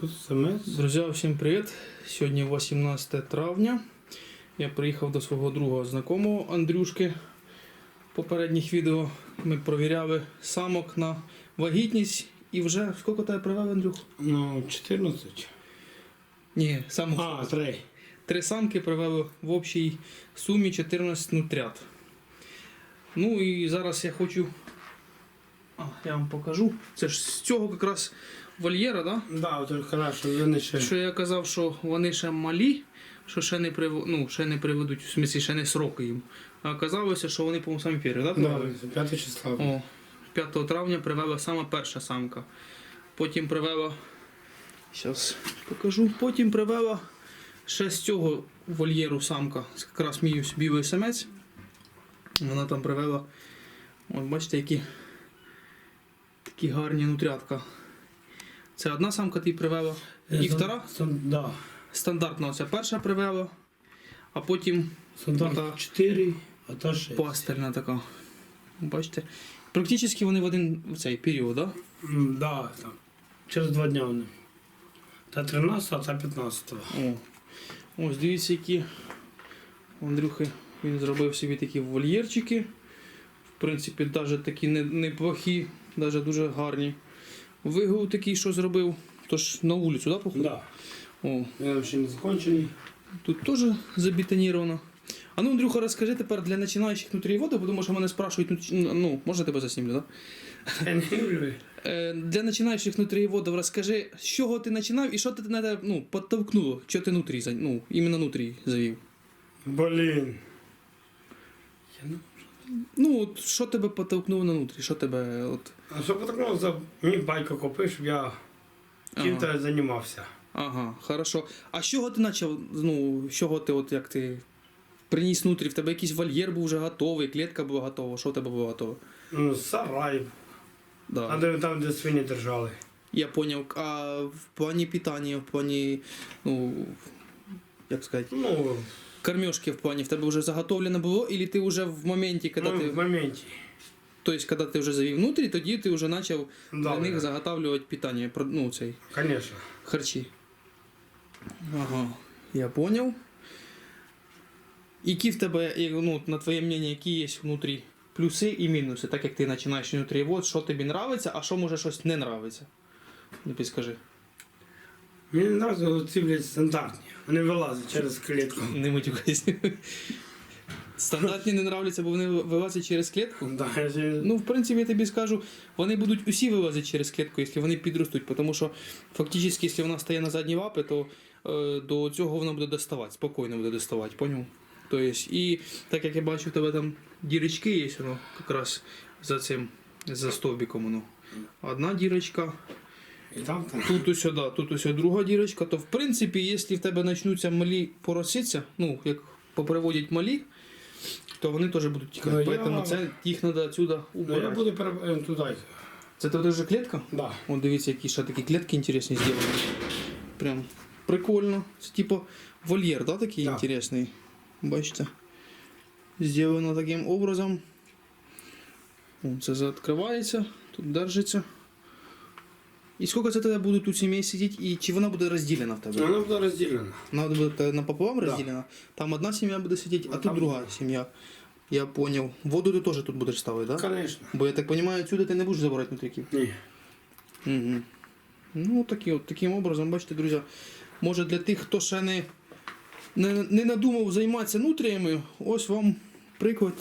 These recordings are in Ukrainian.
Тут. Друзі, всім привіт! Сьогодні 18 травня. Я приїхав до свого другого знакомого Андрюшки. В попередніх відео ми провіряли самок на вагітність і вже скільки тебе привели, Андрюх? Ну, 14. Ні, самок. А, три. Три самки привели в общій сумі 14 нутрят. Ну і зараз я хочу. А, я вам покажу. Це ж з цього якраз вольєра, так? Да? Да, от хорошо, вони ще. Що я казав, що вони ще малі, що ще не прив... ну, ще не приведуть, в смислі, ще не сроки їм. А оказалося, що вони, по-моєму, самі перві, так? Да, 5 числа. О, 5 травня привела сама перша самка. Потім привела. Зараз покажу. Потім привела ще з цього вольєру самка. Якраз мій білий самець. Вона там привела. От бачите, які, такі гарні нутрятка. Це одна самка ти привела. І втора да. стандартно це перша привела, а потім Стандарт Ота. 4, а та 6. пастельна така. Бачите? Практично вони в один в цей період, так? М, Да, там. Через два дня вони. Та 13, а та 15. О. Ось дивіться, які у Андрюхи він зробив собі такі вольєрчики. В принципі, навіть такі не- неплохі, навіть дуже гарні. Вигул такий, що зробив. Тож на вулицю, так, походу? Да. О, Він ще не закончений. тут теж забетоніровано. А ну, Андрюха, розкажи тепер для починаючих внутрі води, тому що мене спрашують, ну, ну можна тебе заснімлю, так? Е, для починаючих внутрієводів розкажи, з чого ти починав і що ти на тебе ну, підтовкнуло, що ти внутрі, ну, іменно внутрі завів. Блін. Я Ну, от, що тебе підтолкнуло на внутрі? Що тебе. От... А що потім за мені батько купив, щоб я чим-то Ага. займався. ага, хорошо. А з чого ти почав? Ну, з чого ти, от як ти приніс внутрі? В тебе якийсь вольєр був вже готовий, клітка була готова. Що в тебе було готове? Ну, сарай. Да. А де там, де свині держали. Я поняв. А в плані питання, в плані, ну, як сказати, Ну, кормежки в плані, в тебе вже заготовлено було, і ти вже в моменті, коли ну ти. в моменті. Тобто, коли ти вже завів внутрі, тоді ти вже почав Да, для них да. заготавлювати питання, ну, цей, Конечно. харчі. Ага, я понял. Які в тебе, ну, на твоє мнение, які є внутрі плюси і мінуси, так як ти починаєш внутрі, вот, що тобі нравиться, а що може щось не нравиться? Ну, підскажи. Мені нравиться ці, блядь, стандартні. Вони вилазять через клітку. Не матюкайся. Стандартні не нравляться, бо вони вилазять через клітку. Да, я Ну, в принципі, я тобі скажу, вони будуть усі вилазити через клітку, якщо вони підростуть. Тому що фактично, якщо вона стає на задні лапи, то е, до цього вона буде доставати, спокійно буде доставати, поняв? Тобто, і так як я бачу, в тебе там дірочки є, воно якраз за цим, за стовбиком воно. Одна дірочка, І там там. тут ось, да, тут ось друга дірочка, то в принципі, якщо в тебе почнуться малі пороситься, ну, як поприводять малі, то вони теж будуть тікати. Ну, я- Тому це їх треба відсюди Ну, я буду пере... е, туди. Це тебе вже клітка? Да. О, дивіться, які ще такі клітки інтересні зроблені. Прям прикольно. Це типу вольєр, да, такий Да. інтересний. Бачите? Зроблено таким образом. О, це відкривається, тут держиться. І скільки це тебе будуть у сім'ї сидіти, і чи вона буде розділена в тебе? Вона буде розділена. Вона буде напополам Да. розділена? Там одна сім'я буде сидіти, а А тут там друга сім'я. Я понял. Воду ти теж тут будеш ставити, так? Да? Конечно. Бо я так розумію, отсюди ти не будеш забирати внутріків. Ні. Угу. Ну, такі, от, таким образом, бачите, друзі, може для тих, хто ще не, не, не надумав займатися нутріями, ось вам приклад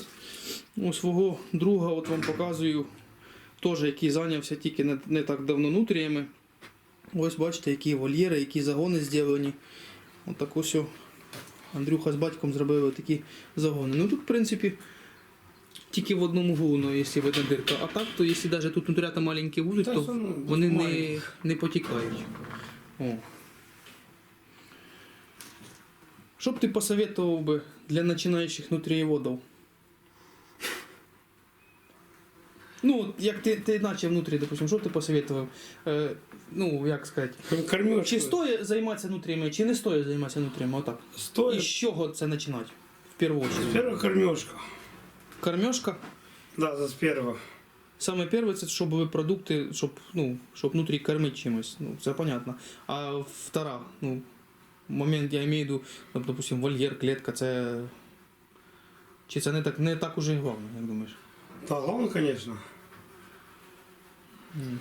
у свого друга, от вам показую, теж, який зайнявся тільки не, не так давно нутріями. Ось бачите, які вольєри, які загони зроблені. Отак ось Андрюха з батьком зробили такі загони. Ну тут, в принципі, тільки в одному гулу, якщо видна дирка. А так, то якщо навіть тут нутрята маленькі будуть, Та то вони не, не потікають. О. Що б ти посоветував би для починаючих нутрієводів? Ну, як ти, ти наче внутрі, допустим, що ти посоветував? Е, ну, як сказати, чи стоїть займатися нутріями, чи не стоїть займатися нутріями? Отак. І з чого це починати? В першу чергу. Перша кормежка. Кормежка? Да, за з першого. Саме перше, це щоб продукти, щоб, ну, щоб внутрі кормити чимось. Ну, це понятно. А втора, ну, момент я маю в виду, допустим, вольєр, клітка, це. Чи це не так, не так уже і головне, як думаєш? Да, главное, конечно. М.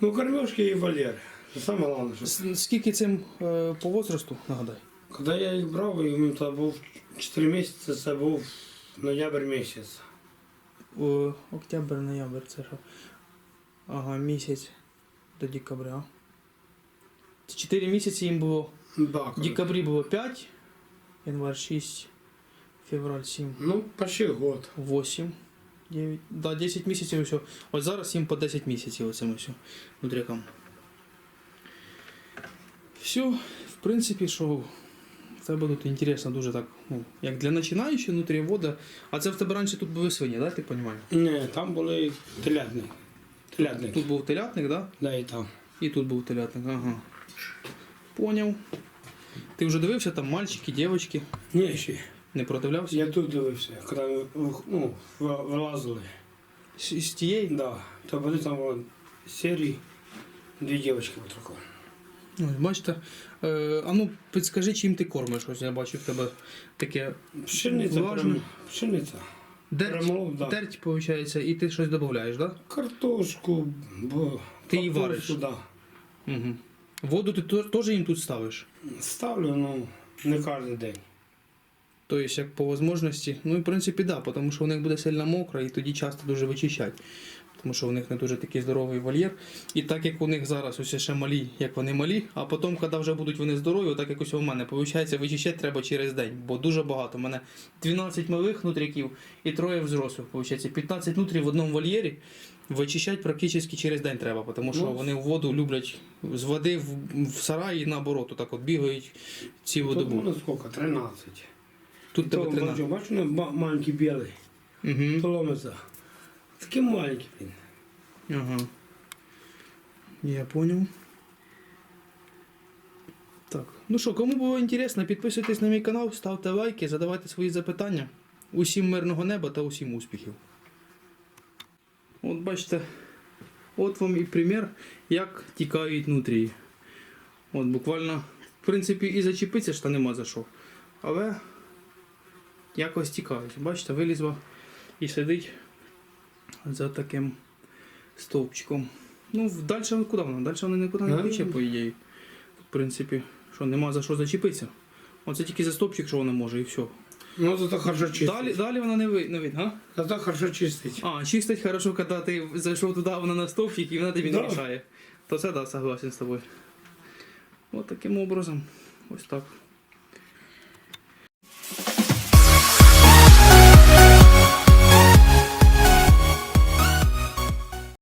Ну, кормежки и вольер. Это самое главное. Что... С- Скільки цим е, по возрасту, нагадай? Когда я їх брав, їм то був 4 місяці, це був ноябрь місяць. О, октябрь, ноябрь, це що? Ага, місяць до декабря. Це 4 місяці їм було. Да, В декабрі було 5, январь 6, февраль 7, Ну, почти год. 8, 9, да, 10 місяців все. Ось зараз їм по 10 місяців оцим все внутрякам. Все, в принципі, що це буде тут інтересно дуже так, ну, як для починаючих внутрі вода. А це в тебе раніше тут були свині, да, ти розумієш? Ні, там були телятник. Телятник. Тут був телятник, да? Да, і там. І тут був телятник, ага. Поняв. Ти вже дивився там мальчики, дівчатки, Ні, ще. Не продивлявся? Я тут дивився, коли ну, вилазили. З, з тієї? Да. То були там вон, серії, дві дівчинки. Ось, бачите. Е, а ну, підскажи, чим ти кормиш. Ось я бачу в тебе таке Пшениця, Влажно. пшениця. дерть, Перемолов, да. дерть, виходить, і ти щось додаєш, так? Картошку, бо Ти її вариш? Да. Да? Угу. Воду ти теж їм тут ставиш. Ставлю, ну, не кожен день. Тобто, як по можливості, ну і в принципі, да, тому що у них буде сильно мокро і тоді часто дуже вичищать. Тому що у них не дуже такий здоровий вольєр. І так як у них зараз ось ще малі, як вони малі, а потім, коли вже будуть вони здорові, так як ось у мене, виходить, вичищати треба через день, бо дуже багато. У мене 12 малих нутряків і троє взрослих. Виходить, 15 нутрій в одному вольєрі вичищати практично через день треба, тому що Ну. вони воду люблять з води в, сараї наоборот, так от бігають цілу добу. сколько? 13. Тут тебе То, 13. бачу, бачу, ну, маленький білий. Угу. То ломиться. Такий маленький він. Ага. Я понял. Так. Ну що, кому було інтересно, підписуйтесь на мій канал, ставте лайки, задавайте свої запитання. Усім мирного неба та усім успіхів. От бачите, от вам і примір, як тікають нутрії. От буквально, в принципі, і зачепитися ж та нема за що. Але якось тікають. Бачите, вилізла і сидить за таким стовпчиком. Ну, далі куди вона? Далі вона нікуди не Ну, по ідеї. В принципі, що нема за що зачепитися. Оце тільки за стовпчик, що вона може, і все. Ну, зато хорошо чистить. Далі, далі вона не ви- не видно, а? Зато хорошо чистить. А, чистить хорошо, коли ти зайшов туди, вона на стовпчик і вона тобі не Да. мішає. То це да, согласен з тобою. От таким образом. Ось так.